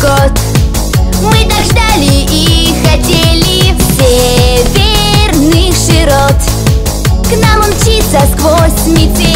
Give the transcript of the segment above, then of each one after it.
год. Мы так ждали и хотели в Северных широт. К нам мчится сквозь метель.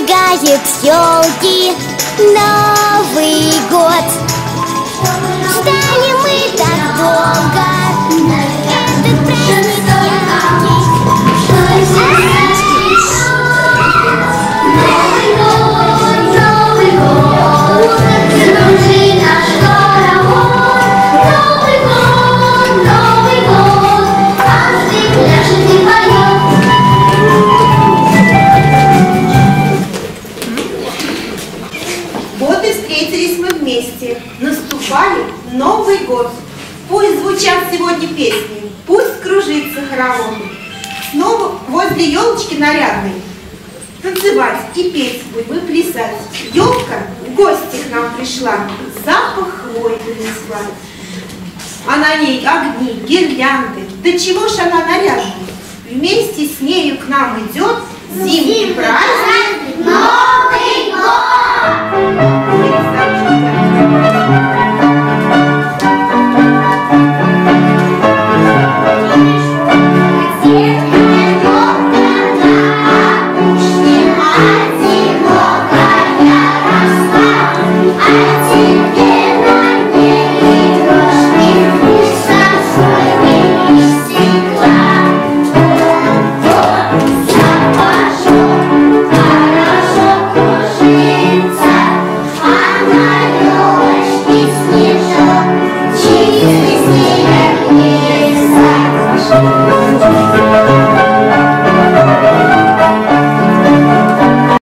Зажигают елки Новый год Новый год. Пусть звучат сегодня песни, пусть кружится хоровод. Снова возле елочки нарядной танцевать и петь будем, и плясать. Елка в гости к нам пришла, запах хвой принесла. А на ней огни, гирлянды, да чего ж она нарядная. Вместе с нею к нам идет зимний праздник Новый год!